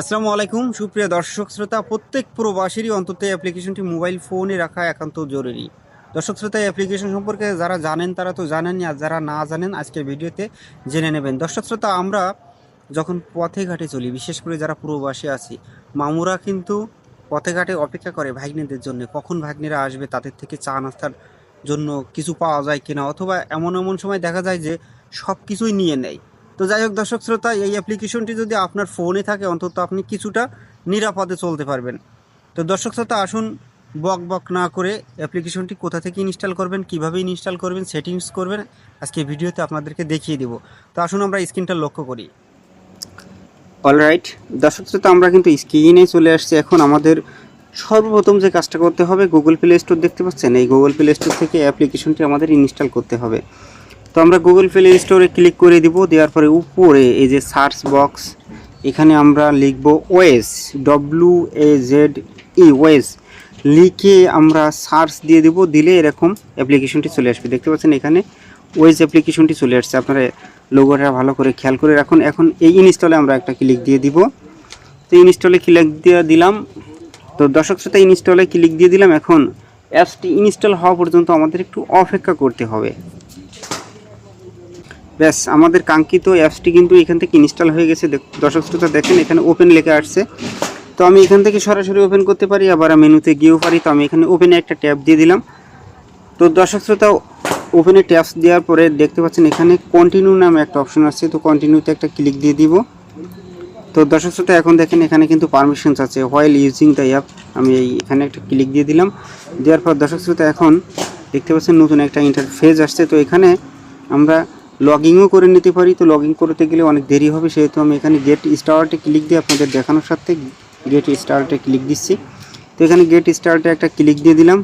আসসালামু আলাইকুম, সুপ্রিয় দর্শক শ্রোতা, প্রত্যেক প্রবাসীরই অন্তত অ্যাপ্লিকেশনটি মোবাইল ফোনে রাখা একান্ত জরুরি। দর্শক শ্রোতা অ্যাপ্লিকেশন সম্পর্কে যারা জানেন তারা তো জানেনই, আর যারা না জানেন, আজকের ভিডিওতে জেনে নেবেন। দর্শক শ্রোতা, আমরা যখন পথে ঘাটে চলি, বিশেষ করে যারা প্রবাসী আছি, মামুরা কিন্তু পথে ঘাটে অপেক্ষা করে ভাগ্নেদের জন্য। কখন ভাগ্নেরা আসবে, তাদের থেকে চা নাস্তার জন্য কিছু পাওয়া যায় কিনা, অথবা এমন এমন সময় দেখা যায় যে সব কিছুই নিয়ে নেয়। তো যাই হোক দর্শক শ্রোতা, এই অ্যাপ্লিকেশনটি যদি আপনার ফোনে থাকে, অন্তত আপনি কিছুটা নিরাপদে চলতে পারবেন। তো দর্শক শ্রোতা, আসুন বক বক না করে অ্যাপ্লিকেশনটি কোথা থেকে ইনস্টল করবেন, কীভাবে ইনস্টল করবেন সেটিংস করবেন, আজকে ভিডিওতে আপনাদেরকে দেখিয়ে দেব। তো আসুন আমরা স্ক্রিনটা লক্ষ্য করি। অলরাইট দর্শক শ্রোতা, আমরা কিন্তু স্ক্রিনে চলে আসছি। এখন আমাদের সর্বপ্রথম যে কাজটা করতে হবে গুগল প্লে স্টোর দেখতে পাচ্ছেন? এই গুগল প্লে স্টোর থেকে অ্যাপ্লিকেশনটি আমাদের ইনস্টল করতে হবে। তো আমরা গুগল প্লে স্টোরে ক্লিক করে দিব, দেওয়ার পরে উপরে এই যে সার্চ বক্স এখানে আমরা লিখব ওয়েস ডব্লিউ এ জেড ই ওয়েস লিখে আমরা সার্চ দিয়ে দিব, দিলে এরকম অ্যাপ্লিকেশনটি চলে আসবে। দেখতে পাচ্ছেন এখানে ওয়েস অ্যাপ্লিকেশনটি চলে আসছে। আপনারা লোগোটা ভালো করে খেয়াল করে রাখুন। এখন এই ইনস্টলে আমরা একটা ক্লিক দিয়ে দিব। তো ইনস্টলে ক্লিক দিয়ে দিলাম। তো দর্শক শ্রোতা ইনস্টলে ক্লিক দিয়ে দিলাম। এখন অ্যাপসটি ইনস্টল হওয়া পর্যন্ত আমাদের একটু অপেক্ষা করতে হবে। ব্যাস, আমাদের কাঙ্ক্ষিত অ্যাপসটি কিন্তু এখান থেকে ইনস্টল হয়ে গেছে। দর্শক শ্রোতা দেখেন, এখানে ওপেন লেখা আসছে। তো আমি এখান থেকে সরাসরি ওপেন করতে পারি, আবার মেনুতে গিয়েও পারি। তো আমি এখানে ওপেনে একটা ট্যাব দিয়ে দিলাম। তো দর্শক শ্রোতা ওপেনে ট্যাপস দেওয়ার পরে দেখতে পাচ্ছেন, এখানে কন্টিনিউ নামে একটা অপশন আছে তো কন্টিনিউতে একটা ক্লিক দিয়ে দিব। তো দর্শক শ্রোতা, এখন দেখেন, এখানে কিন্তু পারমিশনস আছে। হোয়াইল ইউজিং দ্য অ্যাপ আমি এই এখানে একটা ক্লিক দিয়ে দিলাম। দেওয়ার পর দর্শক শ্রোতা, এখন দেখতে পাচ্ছেন, নতুন একটা ইন্টারফেস আসছে। তো এখানে আমরা লগ ইনও করে নিতে পারি। তো লগ করতে গেলে অনেক দেরি হবে, সেহেতু আমি এখানে গেট স্টার্টে ক্লিক দিয়ে আপনাদের দেখানোর সাথে গেট স্টার্টে ক্লিক দিচ্ছি। তো এখানে গেট স্টার্টে একটা ক্লিক দিয়ে দিলাম।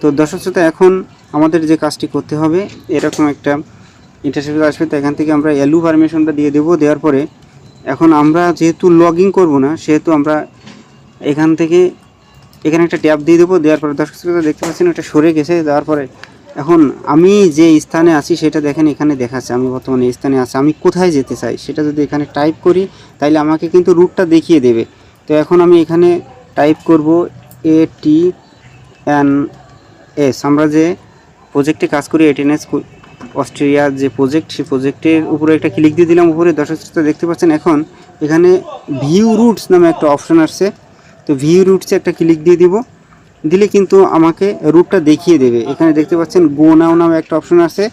তো দর্শক শ্রোতা, এখন আমাদের যে কাজটি করতে হবে, এরকম একটা ইন্টারফেস আসবে। তো এখান থেকে আমরা এলু পারমিশনটা দিয়ে দেবো। দেওয়ার পরে এখন আমরা যেহেতু লগ ইন করব না, সেহেতু আমরা এখান থেকে এখানে একটা ট্যাব দিয়ে দেবো। দেওয়ার পরে দর্শক শ্রোতা, দেখতে পাচ্ছেন এটা সরে গেছে। দেওয়ার পরে এখন আমি যে স্থানে আছি সেটা দেখেন এখানে দেখাচ্ছে, আমি বর্তমানে এই স্থানে আছি। আমি কোথায় যেতে চাই সেটা যদি এখানে টাইপ করি, তাইলে আমাকে কিন্তু রুটটা দেখিয়ে দেবে। তো এখন আমি এখানে টাইপ করব এ টি এন এস আমরা যে প্রজেক্টে কাজ করি এটিএনএস অস্ট্রেলিয়ার যে প্রজেক্ট সেই প্রজেক্টের উপরে একটা ক্লিক দিয়ে দিলাম। উপরে দর্শক দেখতে পাচ্ছেন, এখন এখানে ভিউ রুটস নামে একটা অপশন আসছে। তো ভিউ রুটসে একটা ক্লিক দিয়ে দিব। দিলে কিন্তু আমাকে রুটটা দেখিয়ে দেবে। এখানে দেখতে পাচ্ছেন গো নাও নামে একটা অপশন আছে।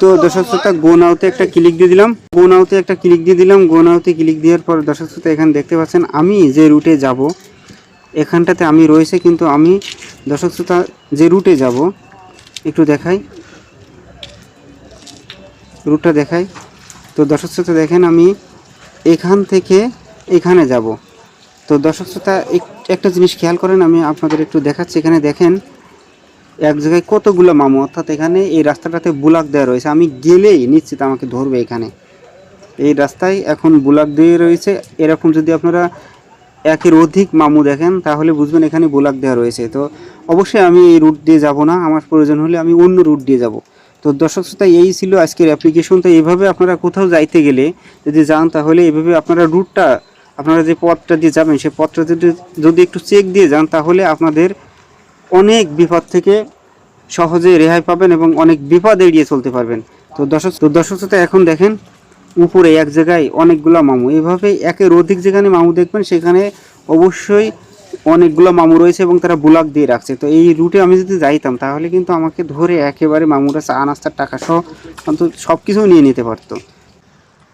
তো দর্শক শ্রোতা গো নাওতে একটা ক্লিক দিয়ে দিলাম। গো নাওতে একটা ক্লিক দিয়ে দিলাম। গো নাওতে ক্লিক দেওয়ার পর দর্শক শ্রোতা, এখানে দেখতে পাচ্ছেন আমি যে রুটে যাব, এখানটাতে আমি রয়েছে কিন্তু আমি দর্শক শ্রোতা যে রুটে যাব, একটু দেখাই। রুটটা দেখাই। তো দর্শক শ্রোতা, দেখেন আমি এখান থেকে এখানে যাব। তো দর্শক শ্রোতা, এক- একটা জিনিস খেয়াল করেন, আমি আপনাদের একটু দেখাচ্ছি। এখানে দেখেন, এক জায়গায় কতগুলো মামু, অর্থাৎ এখানে এই রাস্তাটাতে বুলাক দেওয়া রয়েছে। আমি গেলেই নিশ্চিত আমাকে ধরবে এখানে। এই রাস্তায় এখন বুলাক দিয়ে রয়েছে। এরকম যদি আপনারা একের অধিক মামু দেখেন, তাহলে বুঝবেন এখানে বুলাক দেওয়া রয়েছে। তো অবশ্যই আমি এই রুট দিয়ে যাব না। আমার প্রয়োজন হলে আমি অন্য রুট দিয়ে যাব। তো দর্শক শ্রোতা, এই ছিল আজকের অ্যাপ্লিকেশন তো এইভাবে আপনারা কোথাও যাইতে গেলে যদি যান, তাহলে এইভাবে আপনারা রুটটা আপনারা যে পথটা দিয়ে যাবেন, সেই পথটা যদি যদি একটু চেক দিয়ে যান, তাহলে আপনাদের অনেক বিপদ থেকে সহজে রেহাই পাবেন এবং অনেক বিপদ এড়িয়ে চলতে পারবেন। তো দর্শক তো দর্শক এখন দেখেন উপরে এক জায়গায় অনেকগুলো মামু। এভাবে একের অধিক যেখানে মামু দেখবেন, সেখানে অবশ্যই অনেকগুলো মামু রয়েছে এবং তারা ব্লক দিয়ে রাখছে। তো এই রুটে আমি যদি যাইতাম, তাহলে কিন্তু আমাকে ধরে একেবারে মামুরা চা নাস্তার টাকা সহ অন্তত সব কিছু নিয়ে নিতে পারতো।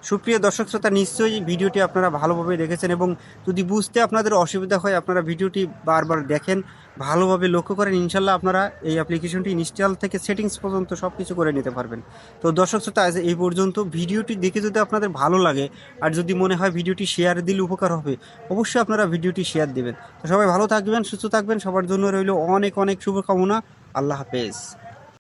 সুপ্রিয় দর্শক শ্রোতা, নিশ্চয়ই ভিডিওটি আপনারা ভালোভাবে দেখেছেন এবং যদি বুঝতে আপনাদের অসুবিধা হয়, আপনারা ভিডিওটি বারবার দেখেন, ভালোভাবে লক্ষ্য করেন, ইনশাল্লাহ আপনারা এই অ্যাপ্লিকেশনটি ইনস্টল থেকে সেটিংস পর্যন্ত সব কিছু করে নিতে পারবেন। তো দর্শক শ্রোতা, আজ এই পর্যন্ত ভিডিওটি দেখে যদি আপনাদের ভালো লাগে আর যদি মনে হয় ভিডিওটি শেয়ার দিলে উপকার হবে, অবশ্যই আপনারা ভিডিওটি শেয়ার দেবেন। তো সবাই ভালো থাকবেন, সুস্থ থাকবেন, সবার জন্য রইল অনেক অনেক শুভকামনা। আল্লাহ হাফেজ।